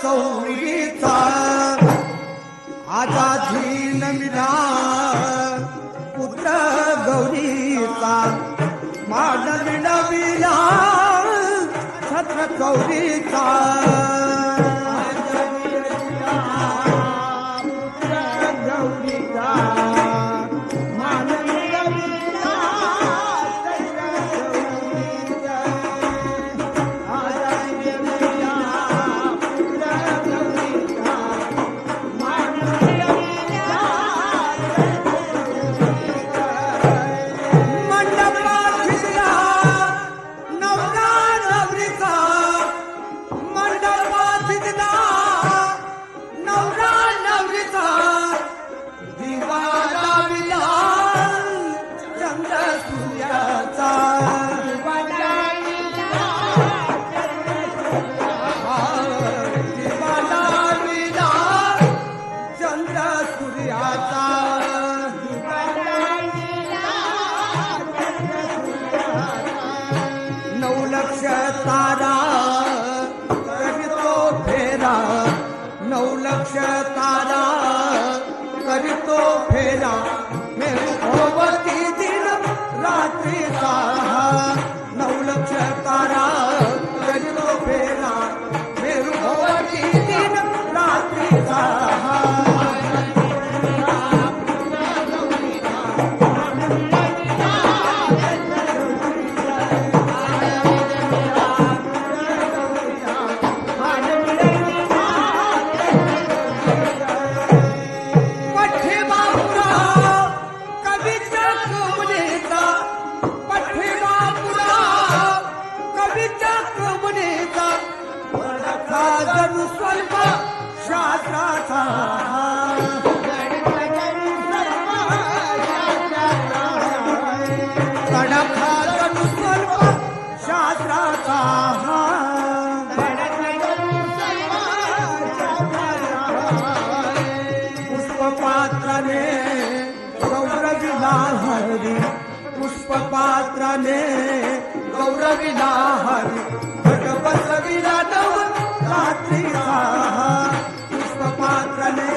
told नऊ लक्ष तारा करीतो फेरा। नऊ लक्ष तारा करीतो फेरा। भोवती दिन रात्रीचा नऊ पुष्पपात्राने गौरविला हरी घट बसविला नव रात्रीचा पुष्पपात्राने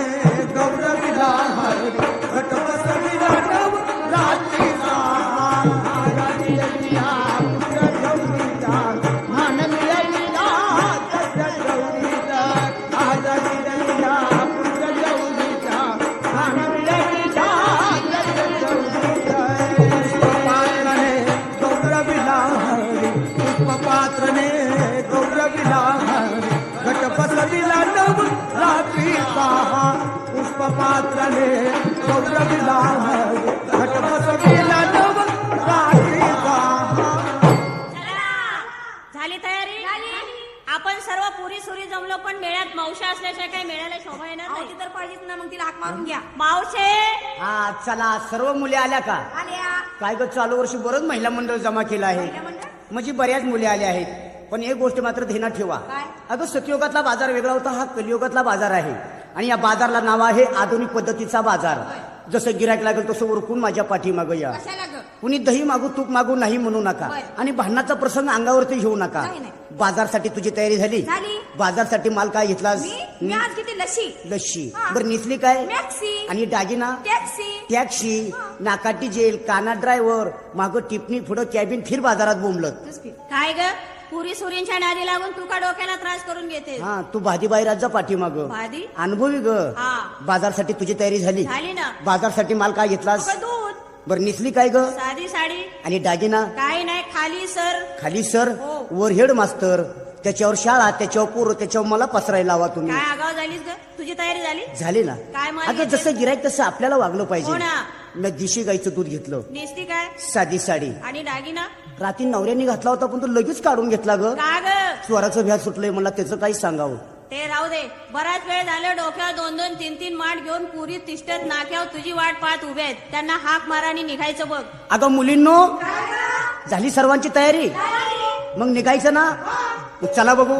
गौरविला हरी पुष्पपात्राने नव रात्रीचा झाली तयारी? आपण सर्व पुरी सुरी जमलो पण मेळ्यात मावशा असल्याशिवाय काही मेळ्याला शोभा येणार नाही. ती तर पाहिजेच ना मग तिला हाक मारून घ्या. मावशे! हा चला सर्व मुली आल्या का? आल्या. काय ग चालू वर्षी बरंच महिला मंडळ जमा केलं आहे. महिला मंडळ? म्हणजे बऱ्याच मुली आल्या आहेत. पण एक गोष्ट मात्र ध्यानात ठेवा. काय? अगं सतयुगातला बाजार वेगळा होता हा कलियुगातला बाजार आहे. आणि या बाजारला नाव आहे आधुनिक पद्धतीचा बाजार. जसं गिरायक लागेल तसं उरकून माझ्या पाठीमागं या. कुणी दही मागू तूप मागू नाही म्हणू नका. आणि भांडणाचा प्रसंग अंगावरती घेऊ नका. बाजारसाठी तुझी तयारी झाली. बाजारसाठी माल काय किती लशी लस्सी. बरं निसली काय? आणि दागिना? टॅक्सी टॅक्सी नाकाटी जेल काना ड्रायव्हर मागं टिपणी पुढं कॅबिन फिर बाजारात बोंबलत. काय ग? पुरी सुरींच्या नादी लागून तू का डोक्याला त्रास करून घेते. हा तू भादी बाहेर जा पाठीमाग भादी? अनुभवी ग. हा. बाजारसाठी तुझी तयारी झाली. झाली ना. बाजारसाठी माल काय घेतलास? अगं दूध. बरं निसली काय ग? साधी साडी. आणि दागिना? काय नाही खाली सर. खाली सर? हो. वर हेड मास्तर. त्याच्यावर शाळा त्याच्यावर पोरं त्याच्यावर मला पसरायला हवा तुम्ही. काय आगाव झालीस ग? तुझी तयारी झाली? झाली ना. काय माल अगं? जसं गिरायक तसं आपल्याला वागलं हो पाहिजे ना. मी दिशी गाईचं दूध घेतलं. नेसती काय? साधी साडी. आणि दागिना? रात्री नवऱ्याने घातला होता पण तो लगेच काढून घेतला ग. का ग? स्वराचं भ्या सुटलंय मला त्याचं काही सांगावं. ते राहू दे. बराच वेळ झालं डोक्यावर दोन दोन तीन तीन माठ घेऊन पुरी तिष्ठत नाक्यावर तुझी वाट पाहत उभे आहेत. त्यांना हाक मारानी निघायचं बघ. अगं मुलींनो झाली सर्वांची तयारी. मग निघायचं ना? मग चला बघू.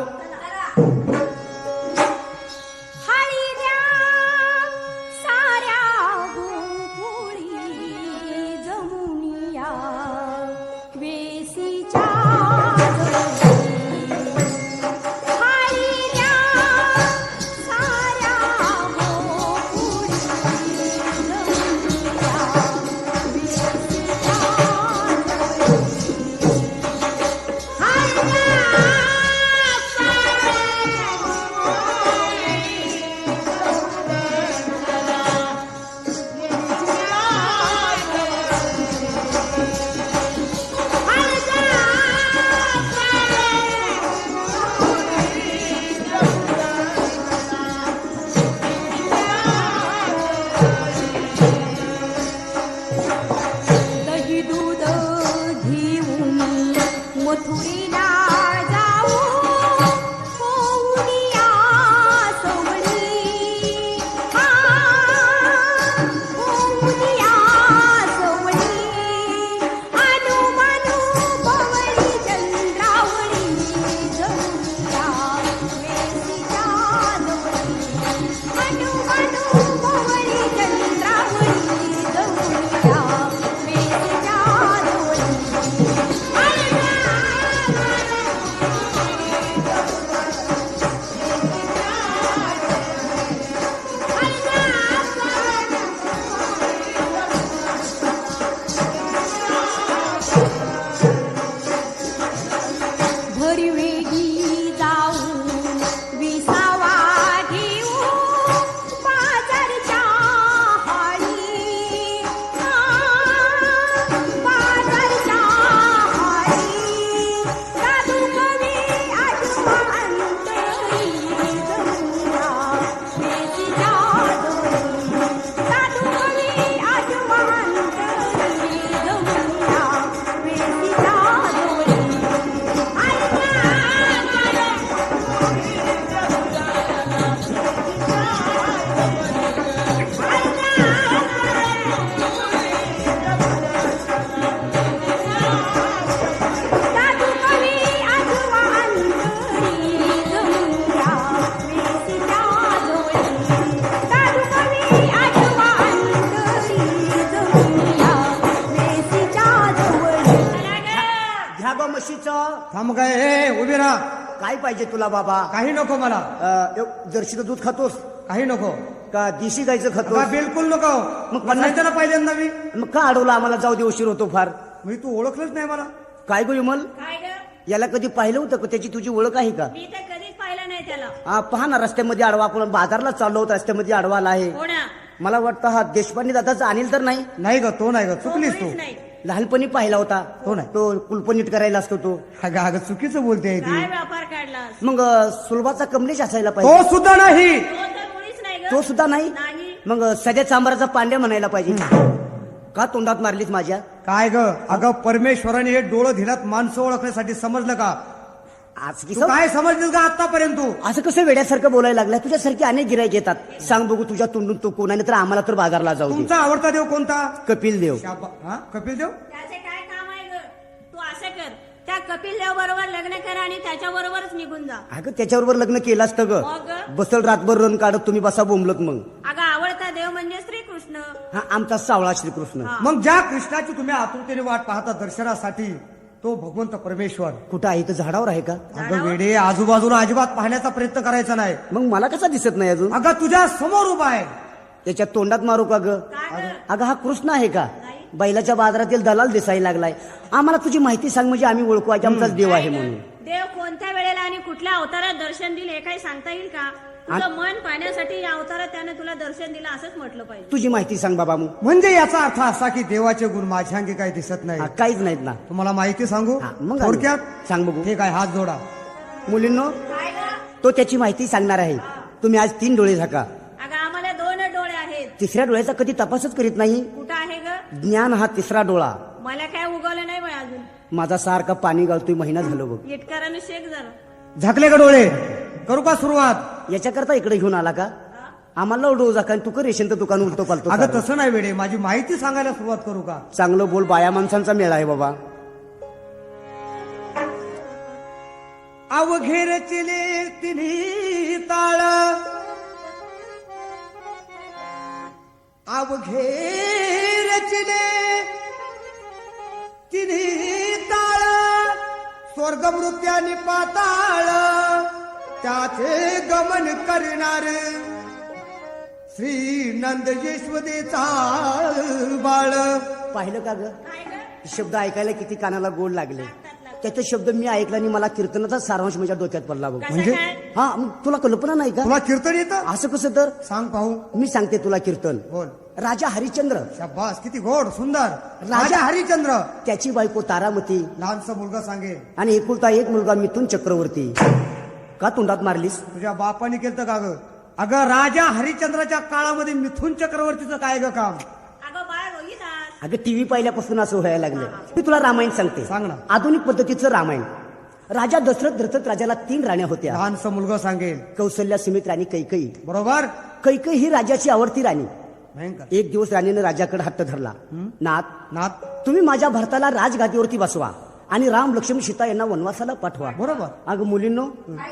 तुला बाबा. काही नको मला. अं, एव- जर्सीचं दूध खातोस? काही नको. का देशी गाईचं बा, खातोस बिलकुल नको. मग मग पन्नास- ना पहिल्यांदा मी. मग का अडवला आम्हाला? जाऊ दे उशीर होतो फार. मी तू ओळखलंच नाही मला. काय गो विमल? काय ग? याला कधी पाहिलं होतं का? त्याची तुझी ओळख आहे का? मी तर कधीच पाहिलं नाही त्याला. हा पहा ना रस्त्यामध्ये आडवा आपण बाजारला चाललो होतो. रस्त्यामध्ये आडवा आला आहे. हो ना मला वाटतं हा देशपांडे दादाचा अनिल तर नाही? नाही ग तो नाही ग. तो चुकलीस तू. मुळीच नाही. लहानपणी पाहिला होता. तो नाही. तो कुलपनीट करायला असतो तो. अगं अगं चुकीचं बोलते आहे काय ती व्यापार काढलास? मग अं, सुलभाचा कमलेश असायला तो पाहिजे सुद्धा नाही. तो तर मुळीच नाही ग. तो सुद्धा नाही? नाही. मग अं, सध्या चांबाराचा पांड्या म्हणायला पाहिजे. का तोंडात मारलीत माझ्या? काय ग? अगं परमेश्वराने हे डोळं धिलात माणसं ओळखण्यासाठी समजलं का? आज की तू काय समजलीस का आतापर्यंत तू? असं कसं वेड्यासारखं बोलायला लागलाय? तुझ्यासारखे अनेक गिरायक येतात. सांग बघू तुझ्या तोंडून तो कोण आहे तर आम्हाला तर बाजारला जाऊ दे. तुमचा आवडता देव कोणता? कपिल देव. शाबा- हा? कपिल देव? त्याचे काय काम आहे ग? तू असं कर. त्या कपिल देव बरोबर लग्न कर आणि त्याच्या बरोबरच निघून जा. अगं त्याच्याबरोबर लग्न केलं असतं ग? बसल रातभर रन काढत तुम्ही बसा बोंबलत मग. अगं आवडता देव म्हणजे श्रीकृष्ण. हा आमचा सावळा श्रीकृष्ण. मग ज्या कृष्णाची तुम्ही आतुरतेने वाट पाहता दर्शनासाठी तो भगवंत परमेश्वर. कुठं आहे? तर झाडावर आहे का? अगं वेडे आजूबाजूला अजिबात पाहण्याचा प्रयत्न करायचा नाही. मग मला कसा दिसत नाही अजून? अगं तुझ्या समोर उभा आहे. त्याच्या तोंडात मारू का ग? अगं हा कृष्ण आहे का? बैलाच्या बाजारातील दलाल दिसायला लागलाय. आम्हाला तुझी माहिती सांग म्हणजे आम्ही ओळखू आज आमचाच देव आहे म्हणून. देव कोणत्या वेळेला आणि कुठल्या अवतारात दर्शन दिले हे काही सांगता येईल का? तुझं मन पाहण्यासाठी या अवतारात त्याने तुला दर्शन दिलं असंच म्हटलं पाहिजे. तुझी माहिती सांग बाबा मग. म्हणजे याचा अर्थ असा की देवाचे गुण माझ्या अंगी काही दिसत नाही हा, काहीच नाहीत ना. तुम्हाला माहिती सांगू? हा, मग थोडक्यात? सांग बघू. ठीक आहे हात जोडा. मुलींनो तो त्याची माहिती सांगणार आहे. तुम्ही आज तीन डोळे झाका. अगं आम्हाला दोन डोळे आहेत. तिसऱ्या डोळ्याचा कधी तपासच करीत नाही. कुठं आहे ग? ज्ञान हा तिसरा डोळा. मला काय उगवलं नाही बाई अजून. माझा सारखा पाणी गाळतोय महिना झालो बघ. इटकारानं शेक जरा. झाकले का डोळे. करू का सुरुवात? याच्याकरता इकडे घेऊन आला का? आम्हाला उडवू जा कारण तू कर रेशनचं दुकान उलटो पालतो अगं. तसं नाही वेडे. माझी माहिती सांगायला सुरुवात करू का? चांगलं बोल बाया माणसांचा मेळा आहे बाबा. अवघेर चिले तिन्ही ताळ. अवघेर चिले तिन्ही ताळ. स्वर्ग मृत्यानी पाताळ. त्याचे गमन करणार. श्री नंद यशवदेचा बाळ. पाहिलं का ग? शब्द ऐकायला किती कानाला गोड लागले. त्याचे शब्द मी ऐकला आणि मला कीर्तनाचा सारांश माझ्या डोक्यात पडला बघ. म्हणजे? हा मग तुला कल्पना नाही का? तुला कीर्तन येतं? असं कसं तर? सांग पाहू. मी सांगते तुला कीर्तन. बोल. राजा हरिश्चंद्र. शाबास किती गोड सुंदर. राजा राजा हरिचंद्र त्याची बायको तारामती. लहानसा मुलगा सांगेल. आणि एकुलता एक मुलगा मिथुन चक्रवर्ती. का तोंडात मारलीस? तुझ्या बापाने केलं का ग? अगं राजा हरिश्चंद्राच्या काळामध्ये मिथुन चक्रवर्तीचं काय ग काम? अगं बाळ रोहिदास अगं टीव्ही पाहिल्यापासून असं व्हायला लागलं मी तुला रामायण सांगते. सांग ना. आधुनिक पद्धतीचं रामायण. राजा दशरथ धरतत राजाला तीन राण्या होत्या. लहानसा मुलगा सांगेल. कौशल्या सुमित राणी कैकई. बरोबर? कैकई ही राजाची आवडती राणी. भयंकर. एक दिवस राणीने राजाकडे हट्ट धरला. नाथ नाथ तुम्ही माझ्या भरताला राजगादीवरती बसवा. आणि राम लक्ष्मण सीता यांना वनवासाला पाठवा. बरोबर. अगं मुलींनो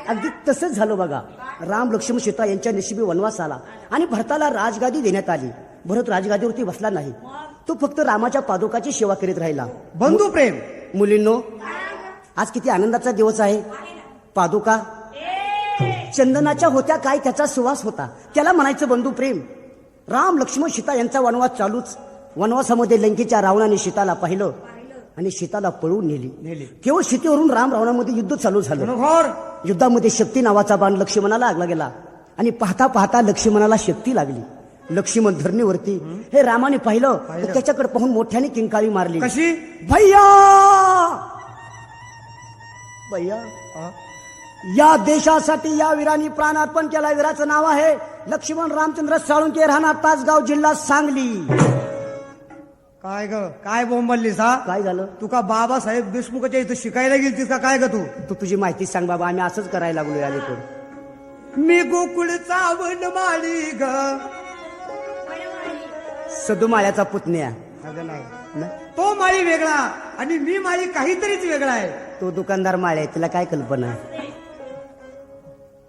अगदी तसंच झालं बघा. राम लक्ष्मण सीता यांच्या नशिबी वनवास आला आणि भरताला राजगादी देण्यात आली. भरत राजगादीवरती बसला नाही. तो फक्त रामाच्या पादुकाची सेवा करीत राहिला. बंधू प्रेम. मुलींनो आज किती आनंदाचा दिवस आहे. पादुका चंदनाच्या होत्या काय त्याचा सुवास होता. त्याला म्हणायचं बंधू प्रेम राम लक्ष्मण सीता यांचा वनवास चालूच. वनवासामध्ये लंकेच्या रावणाने सीताला पाहिलं. आणि सीताला पळवून नेली. केवळ सीतेवरून राम रावणामध्ये युद्ध चालू झालं. युद्धामध्ये शक्ती नावाचा बाण लक्ष्मणाला लागला गेला. आणि पाहता पाहता लक्ष्मणाला शक्ती लागली. लक्ष्मण धरणीवरती हे रामाने पाहिलं तर त्याच्याकडे पाहून मोठ्याने किंकाळी मारली. कशी? भैया! भैया? या देशासाठी या वीरांनी प्राण अर्पण केला वीराचं नाव आहे लक्ष्मण रामचंद्र साळुंके राहणार तासगाव जिल्हा सांगली. काय ग? काय बोंबललीस हा? काय झालं? तू का बाबासाहेब देशमुखाच्या इथं शिकायला गेलतीस का? काय ग तू? तू तुझी माहिती सांग बाबा आम्ही असंच करायला लागलोय अलीकडे मी गोकुळचा वन माळी ग. सदुमाळ्याचा पुतण्या. अगं नाही. न? तो माळी वेगळा आणि मी माळी काहीतरीच वेगळा आहे. तो दुकानदार माळे तुला काय कल्पना? आहे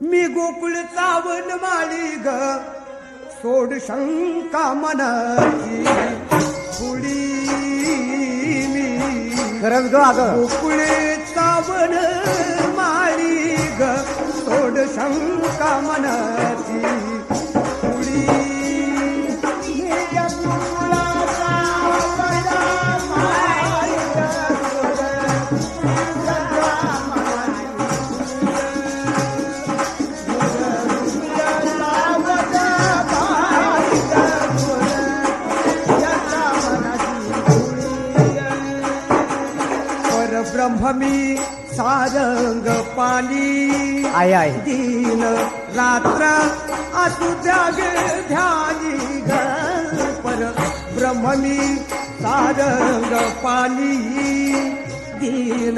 मी गोकुळचा वन माळी ग. सोड शंका मनाची. पुढी मी. खरंच ग अगं. गोकुळचा वन माळी ग. सोड शंका मनाची मी सारंग पाली. आहे आहे दिन रात्र असू त्याग ध्यानी ग पर ब्रह्ममी सारंग पाली. दिन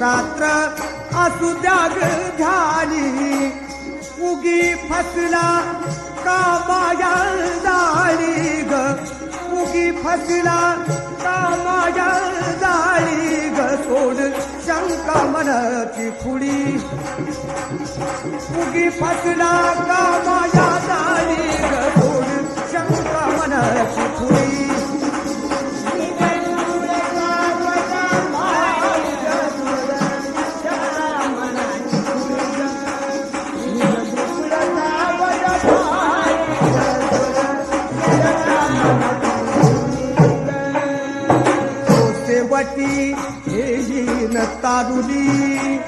रात्र असू त्याग ध्यानी. उगी फसला कामाया जाळी ग? उगी फसला कामाया जाळी ग? सोड मनाची खुडी. उगी फसला का माया ग गोड शंका मनाची खुडी. तारुली.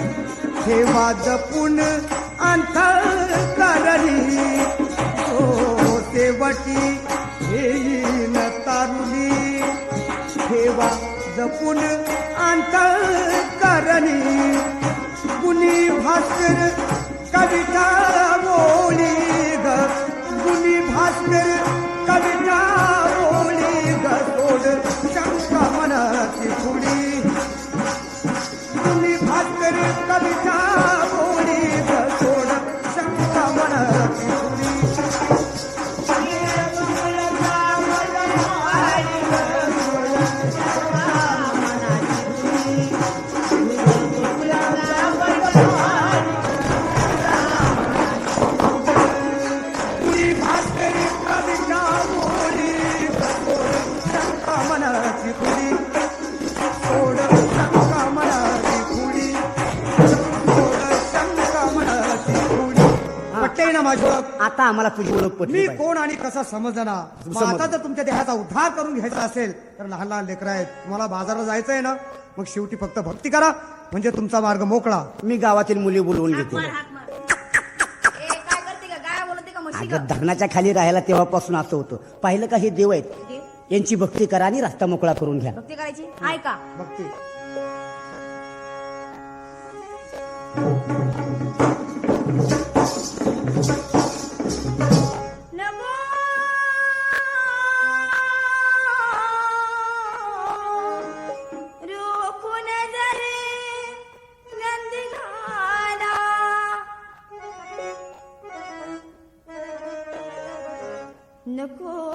ठेवा जपून अंतरणी हो शेवटी न तारुली. ठेवा जपून अंतरणी कुणी भास्कर कविता बोली ग. कुणी भास्कर कविता मनाची फुडी तुम्ही भास्कर कविता बोली सोड शंका मनाची फुडी कुणी भास्कर कविता बोली ग सोड शंका फुडी आता आम्हाला तुझी ओळख मी पटली पाहिजे. कोण आणि कसा समजणार मग. आता जर तुमच्या देहाचा उद्धार करून घ्यायचा असेल तर लहान लहान लेकरं आहेत. तुम्हाला बाजारात जायचं आहे ना? मग शेवटी फक्त भक्ती करा. म्हणजे तुमचा मार्ग मोकळा. मी गावातील मुली बोलवून हाक घेते. मार हाक मार. ए काय करते का? गाय बोलते का म्हशी का? अगं धरणाच्या खाली राहायला तेव्हापासून असं होतं. पाहिलं का हे देव आहेत? यांची भक्ती करा आणि रस्ता मोकळा करून घ्या. भक्ती करायची? ऐका. भक्ती. नको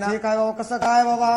ना. काय बाबा कसं काय बाबा?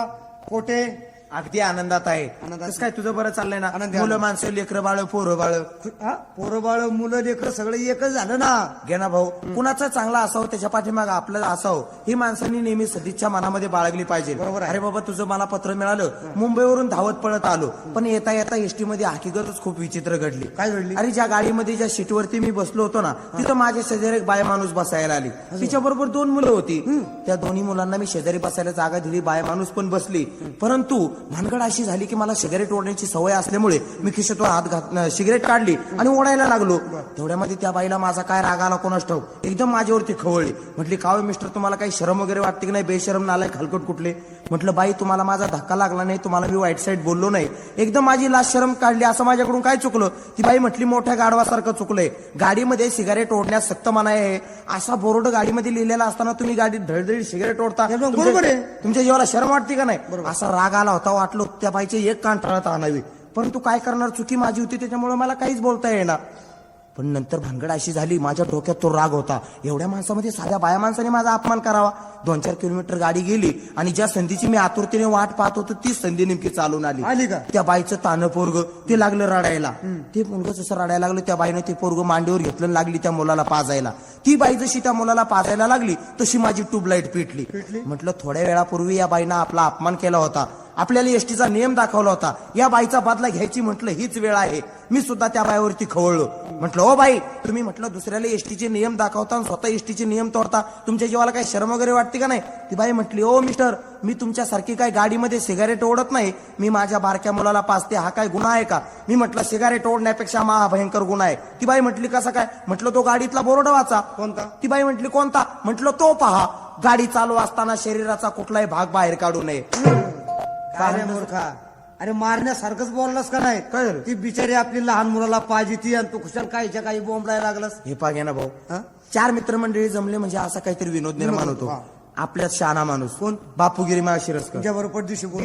कुठे? अगदी आनंदात आहे. आनंदात. कसं काय तुझं बरं चाललंय ना? आनंदी, मुलं आनंदी. माणसं लेकरं बाळ पोरं बाळ. हा? पोरं बाळ मुलं लेकरं सगळं एकच झालं ना? घे ना भाऊ. कुणाचा चांगला असावं त्याच्या पाठीमाग आपलं असावं ही माणसांनी नेहमी सदिच्छा मनामध्ये बाळगली पाहिजे. बरोबर आहे. अरे बाबा तुझं मला पत्र मिळालं. मुंबईवरून धावत पळत आलो. पण येता येता एसटी मध्ये हकीकतच खूप विचित्र घडली. काय घडली? अरे ज्या गाडीमध्ये ज्या सीटवरती मी बसलो होतो ना तिथं माझ्या शेजारी एक बाय माणूस बसायला आली. तिच्या बरोबर दोन मुलं होती. त्या दोन्ही मुलांना मी शेजारी बसायला जागा दिली बाय माणूस पण बसली. परंतु भानगड अशी झाली की मला सिगारेट ओढण्याची सवय असल्यामुळे मी खिशातून हात घात सिगरेट काढली आणि ओढायला लागलो. तेवढ्यामध्ये त्या बाईला माझा काय राग आला कोणास ठाऊक? एकदम माझ्यावरती खवळली. म्हटली कावे मिस्टर तुम्हाला काही शरम वगैरे वाटते की नाही? बेशरम नालाय खालकट कुठले? म्हटलं बाई तुम्हाला माझा धक्का लागला नाही तुम्हाला मी वाईट साईड बोललो नाही. एकदम माझी लाच शरम काढली. असं माझ्याकडून काय चुकलं? ती बाई म्हटली मोठ्या गाडवासारखं चुकलंय. गाडीमध्ये सिगारेट ओढण्यास सक्त मनाई आहे. असा बोर्ड गाडीमध्ये लिहिलेला असताना तुम्ही गाडीत धडधडीत सिगारेट ओढता. बरोबर तुमच्या- आहे. तुमच्या जीवाला शरम वाटते का नाही? असा राग आला होता वाटलो त्या बाईचे एक कान टाळत आणावी. परंतु काय करणार? चुकी माझी होती त्याच्यामुळे मला काहीच बोलता येणार पण नंतर भानगड अशी झाली माझ्या डोक्यात तो राग होता. एवढ्या माणसामध्ये साध्या बाया माणसाने माझा अपमान करावा. दोन चार किलोमीटर गाडी गेली आणि ज्या संधीची मी आतुरतेने वाट पाहत होतो तीच संधी नेमकी चालून आली. आली का? त्या बाईचं तानं पोरग ते लागलं रडायला. ते मुलगा जसं रडायला लागलं त्या बाईने ते पोरग मांडीवर घेतलं लागली त्या मुलाला पाजायला. ती बाई जशी त्या मुलाला पाजायला लागली तशी माझी ट्यूबलाईट पेटली? म्हटलं थोड्या वेळापूर्वी या बाईनं आपला अपमान केला होता. आपल्याला एसटीचा नियम दाखवला होता. या बाईचा बदला घ्यायची म्हटलं हीच वेळ आहे. मी सुद्धा त्या बाईवरती खवळलो. म्हटलं ओ बाई तुम्ही म्हटलं दुसऱ्याला एसटीचे नियम दाखवता आणि स्वतः एसटीचे नियम तोडता. तुमच्या जीवाला काही शरम वगैरे वाटते का नाही? ती बाई म्हटली ओ मिस्टर मी तुमच्यासारखी काय गाडीमध्ये सिगारेट ओढत नाही. मी माझ्या बारक्या मुलाला पाचते हा काय गुन्हा आहे का? मी म्हटलं सिगारेट ओढण्यापेक्षा महाभयंकर गुन्हा आहे. ती बाई म्हटली कसा काय? म्हटलं तो गाडीतला बोर्ड वाचा. कोणता? ती बाई म्हटली कोणता? म्हटलं तो पहा. गाडी चालू असताना शरीराचा कुठलाही भाग बाहेर काढू नये. काय रे मूर्खा. अरे मारण्यासारखंच बोललास का नाही? काय झालं? ती बिचारी आपली लहान मुलाला पाहिजे ती आणि तू खुशाल काहीच्या काही बोंबलायला लागलास? हे पा घे ना भाऊ. हा? चार मित्रमंडळी जमले म्हणजे असा काहीतरी विनोद निर्माण होतो. हा. आपल्यात शहाणा माणूस. कोण? बापूगिरी मा शिरस्कर. तुझ्या बरोबर दिवशी बोल.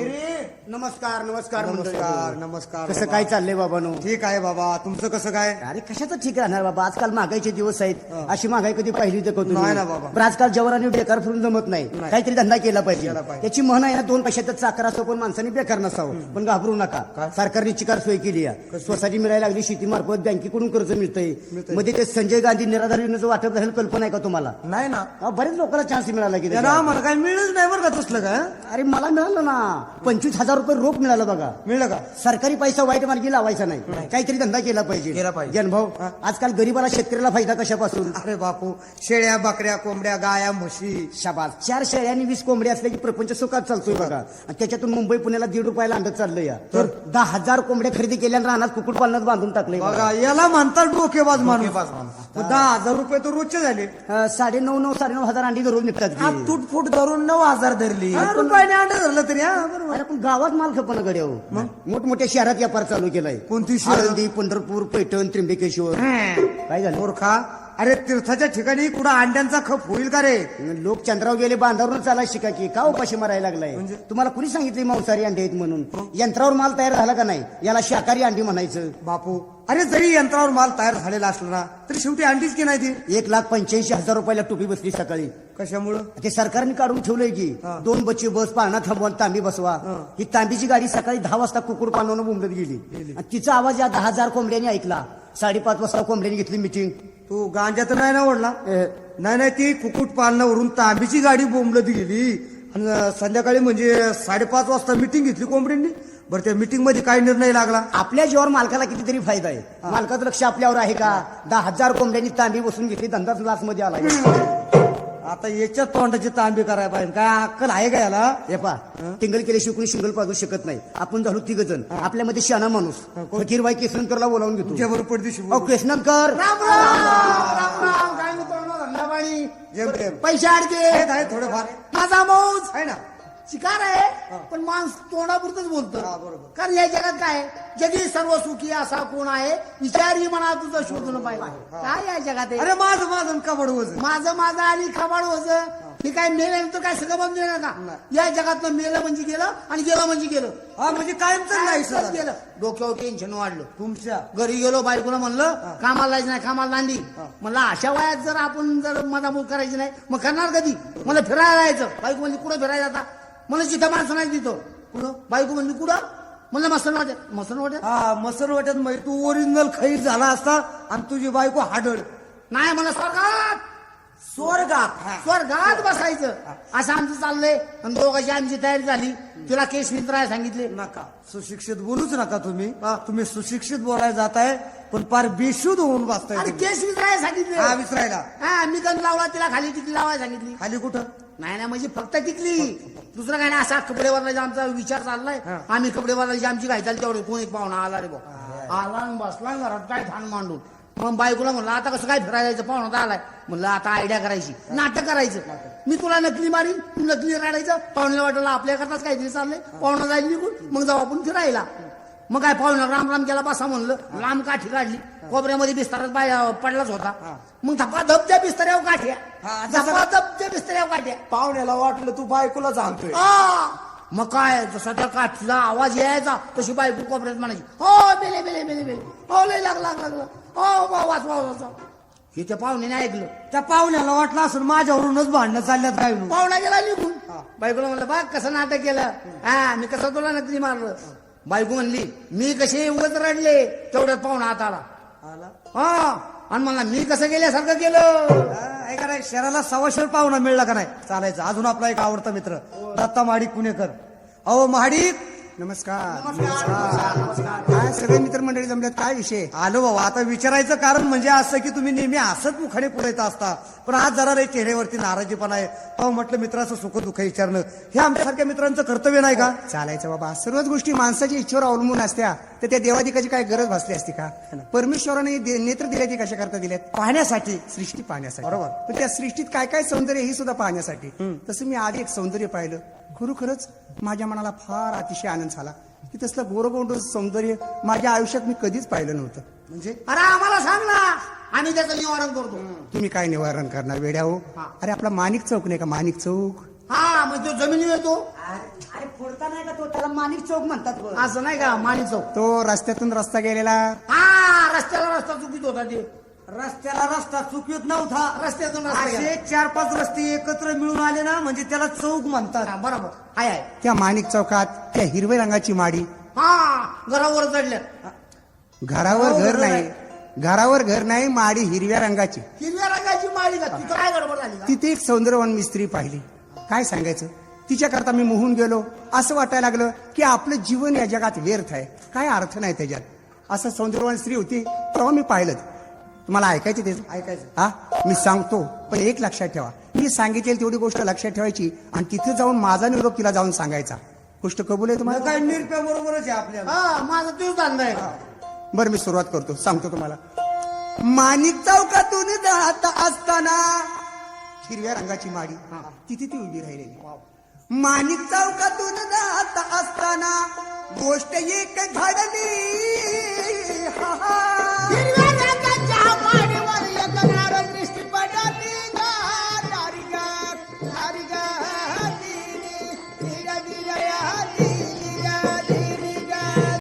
नमस्कार नमस्कार नमस्कार मंडळी. नमस्कार कसं बाबा. काय चाललंय बाबानो ठीक आहे बाबा. तुमचं कसं काय? अरे कशाचं ठीक राहणार बाबा? आजकाल महागाईचे दिवस आहेत. अशी महागाई कधी पाहिली तर कधी नाही ना बाबा. पण आजकाल जवारांनी बेकार फिरून जमत नाही. नाही. काहीतरी धंदा केला पाहिजे. केला पाहिजे. त्याची म्हण आहे ना दोन पैशातच चाकर असतो पण माणसाने बेकार नसावं. पण घाबरू नका. सरकारने चिकार सोय केली आहे. सोसायटी मिळायला लागली शेती मार्फत बँकेकडून कर्ज मिळतंय. मिळतंय. मध्ये ते संजय गांधी निराधार योजनेचं वाटप झालं कल्पना आहे का तुम्हाला? नाही ना. बरेच लोकांना चान्स मिळाला की त्याला त्याच्यात. आम्हाला काय मिळच नाही बरं का तसलं काय? अरे मला मिळालं ना. पंचवीस हजार रुपये रोख मिळालं बघा. मिळलं का? सरकारी पैसा वाईट मार्गी लावायचा नाही. काहीतरी धंदा केला पाहिजे. केला पाहिजे. जनभाऊ आजकाल गरीबाला शेतकऱ्याला फायदा कशापासून? अरे बापू शेळ्या बकऱ्या कोंबड्या गाया म्हशी. शाबास. चार शेळ्या आणि वीस कोंबडी असल्या की प्रपंच सुखात चालतोय बघा. आणि त्याच्यातून मुंबई पुण्याला दीड रुपयाला अंडत चाललं या. तर दहा हजार कोंबड्या खरेदी केल्या आणि रानात कुकुट पालनात बांधून टाकले बघा याला म्हणतात डोकेबाज माणूस. डोकेबाज माणूस. मग दहा हजार रुपये तर रोजचे झाले. साडे नऊ नऊ साडे नऊ हजार अंडी दररोज निघतात. तुटफूट धरून नऊ हजार धरली. हा, रुपयाने अंडे धरलं तरी हा बरोबर. अरे पण गावात माल खपन गड्या हो. मोठमोठ्या शहरात व्यापार चालू केलाय. कोणती शहरं? आळंदी पंढरपूर पैठण त्र्यंबकेश्वर. काय झालं? मूर्खा? अरे तीर्थाच्या ठिकाणी कुठं अंड्यांचा खप होईल का रे? लोक चंद्रावर गेले बांधावरून चाला शिका की का उपाशी मारायला लागलाय? तुम्हाला कुणी सांगितले मांसाहारी अंडे आहेत म्हणून? यंत्रावर माल तयार झाला का नाही? याला शाकाहारी अंडी म्हणायचं. बापू अरे जरी यंत्रावर माल तयार झालेला असला ना तरी शेवटी अंडीच की नाही ती? एक लाख पंच्याऐंशी हजार रुपयाला टोपी बसली सकाळी. कशामुळं? ते सरकारने काढून ठेवलंय की दोन बच्चे बस पाळणा थांबवा तांबी बसवा. ही. तांबीची गाडी सकाळी दहा वाजता कुकुड पालवून मुंबईत गेली. आणि तिचा आवाज या दहा हजार कोंबड्यांनी ऐकला. साडेपाच वाजता कोंबड्यांनी घेतली मिटिंग तू गांजा तर नाही ना ओढला? नाही नाही ती कुकुट पालनावरून तांबीची गाडी बोंबलत गेली आणि संध्याकाळी म्हणजे साडेपाच वाजता मिटिंग घेतली कोंबड्यांनी बरं त्या मिटिंगमध्ये काय निर्णय लागला. आपल्या जीवावर मालकाला कितीतरी फायदा आहे. मालकाचं लक्ष आपल्यावर आहे का? दहा हजार कोंबड्यांनी तांबी बसून घेतली धंदाच लाच मध्ये आला. आता याच्यात तोंडाची तांबी करायला पाहिजे. काय अक्कल आहे का याला? हे पा टिंगल केल्याशिवाय कोणी शिंगल पाजू शकत नाही. आपण झालो तिघ जण. आपल्यामध्ये शाना माणूस. फकीरबाई केसनकरला बोलावून घेतो. तुझ्या बरोबर दिवशी अहो केसनकर. पैसे अडके थोडेफार. माझा मौज. आहे ना? शिकार आहे पण माणूस तोंडापुरतच बोलतो. हा, बरोबर. कारण या जगात काय आहे? जगी सर्व सुखी असा कोण आहे? विचारी म्हणा तुझं शोधून पाहिजे काय या जगात आहे? अरे माझं माझं कबड वज माझं माझं आणि खबाड होत हे. काय मेलं तर काय सगळं बंद नाही. का या जगातलं मेलं म्हणजे गेलं आणि गेलं म्हणजे गेलं. हा म्हणजे कायमच नाही सर गेलं. डोक्यावर टेन्शन वाढलं. तुमच्या. घरी गेलो बायकोला म्हणलं कामाला जायचं नाही कामाला दांडी. म्हणलं अशा वयात जर आपण जर मजामूत करायची नाही मग करणार कधी? मला फिरायला जायचं. बायको म्हणजे कुठं फिरायला जाता? मला जिथं माणसं नाही तिथं. कुठं? बायको म्हणजे कुठं? म्हणलं मसन वाटत मसन वाटत हा मसर वाटत म्हणजे तू ओरिजिनल खैर झाला असता आणि तुझी बायको हाडळ नाही मला स्वर्गात. स्वर्गात? स्वर्गात बसायचं. असं आमचं चाललंय. आणि दोघांची आमची तयारी झाली. तुला केस मित्र सांगितले. नका. सुशिक्षित बोलूच नका तुम्ही. तुम्ही सुशिक्षित बोलायला जाताय. पण फार बेशुद्ध होऊन अरे तुम्ही. केस सांगितले. हा विसरायला. हा मी गंज लावला तिला खाली टिकली लावायला सांगितली. खाली कुठं? नाही नाही म्हणजे फक्त टिकली. दुसरं काय नाही असा कपडे बदलायचा आमचा विचार चाललाय. आम्ही कपडे बदलायची आमची काय चालली तेवढे कोण एक पाहुणा आला रे भाऊ आला आणि बसला आणि घरात काय ठाण मांडून. मग बायकोला म्हणलं आता कसं काय फिरायला जायचं? पाहुणा तर आलाय. म्हणलं आता आयडिया करायची. नाटक करायचं. मी तुला नकली मारीन तू नकली रडायचं. पाहुण्याला वाटलं आपल्या करताच काहीतरी चाललंय. पाहुणा जाईल निघून मग जाऊ आपण फिरायला. मग काय पाहुणा राम राम केला बसा म्हणलं. लांब काठी काढली. कोबऱ्यामध्ये बिस्तारात बाय पडलाच होता. मग धपा धप त्या बिस्ताऱ्यावर काठ्या. धपा धप त्या बिस्ताऱ्यावर काठ्या. पाहुण्याला वाटलं तू बायकोला सांगतोय! मग काय जसा त्या काठीला आवाज यायचा तशी बायको कोपऱ्यात म्हणायची हो बेले बेले बेले बेले. हो लय लाग लाग लागलं हो वा- वाच हे त्या पाहुण्याने ऐकलं. त्या पाहुण्याला वाटलं असून माझ्यावरूनच भांडणं चालल्यात काय. पाहुणा गेला निघून. बायकोला म्हणलं बघ कसं नाटक केलं. हा मी कसं तुला नकली मारलं. बायको म्हणली मी कसे उगत रडले तेवढ्यात पाहुणा हात आला? आला हा. आणि मला मी कसं गेल्यासारखं केलं? ऐका नाही शहराला सवाशेर पाहुणा मिळला का नाही? चालायचं. अजून आपला एक आवडता मित्र. दत्ता महाडिक पुणेकर अहो महाडिक नमस्कार. नमस्कार काय सगळे मित्रमंडळी जमल्यात काय विषय? आलो बाबा आता विचारायचं कारण म्हणजे असं की तुम्ही नेहमी हसत मुखाने पुढे येत असता. पण आज जरा रे चेहऱ्यावरती नाराजीपणा आहे. अहो म्हटलं मित्राचं सुख दुःख विचारणं. हे आमच्यासारख्या मित्रांचं कर्तव्य नाही का? चालायचं बाबा. सर्वच गोष्टी माणसाच्या इच्छेवर अवलंबून असत्या. तर त्या देवाधिकाची काय गरज भासली असती का? परमेश्वराने दे- नेत्र दिले ते कशा करता दिलेत? पाहण्यासाठी. सृष्टी पाहण्यासाठी. बरोबर. पण त्या सृष्टीत काय काय सौंदर्य हे सुद्धा पाहण्यासाठी. तसं मी आधी एक सौंदर्य पाहिलं. खरोखरच माझ्या मनाला फार अतिशय आनंद झाला. की तसलं गोरगोंड सौंदर्य माझ्या आयुष्यात मी कधीच पाहिलं नव्हतं. म्हणजे अरे आम्हाला सांग ना. आम्ही त्याचं निवारण करतो. तुम्ही काय निवारण करणार वेड्या हो? अरे आपला माणिक चौक नाही का? माणिक चौक? हा मग तो जमिनीवर येतो. अरे फोडता नाही का तो? त्याला माणिक चौक म्हणतात बघ. असं नाही का? माणी चौक. तो रस्त्यातून रस्ता गेलेला. हा रस्त्याला रस्ता चुकीत होता ते. रस्त्याला रस्ता चुकीत नव्हता. रस्त्यातून रस्ता असे गेला. चार पाच रस्ते एकत्र मिळून आले ना म्हणजे त्याला चौक म्हणतात. हा, बरोबर. हाय आहे त्या माणिक चौकात त्या हिरव्या रंगाची माडी. हा घरावर चढल्या. घरावर घर नाही. घरावर घर नाही माडी हिरव्या रंगाची. हिरव्या रंगाची माळी का? तिथं काय गडबड झाली का? तिथे एक सौंदर्यवान मिस्त्री पाहिली. काय सांगायचं? तिच्याकरता मी मोहून गेलो. असं वाटायला लागलं की आपलं जीवन या जगात व्यर्थ आहे. काय अर्थ नाही त्याच्यात? असं सौंदर्यवान स्त्री होती तेव्हा मी पाहिलं तुम्हाला ऐकायचे ते? ऐकायचं. हा? मी सांगतो. पण एक लक्षात ठेवा. मी सांगितलेली तेवढी गोष्ट लक्षात ठेवायची आणि तिथे जाऊन माझा निरोप तिला जाऊन सांगायचा. गोष्ट कबूल आहे तुम्हाला? काय निरप्या बरोबरच आहे आपल्याला हा माझा तोच धंदा आहे. बरं मी सुरुवात करतो. सांगतो तुम्हाला. माणिक चौकातून जात असताना हिरव्या रंगाची माडी तिथे ती उभी राहिलेली. माणिक चौकातून जात असताना गोष्ट एक घडली.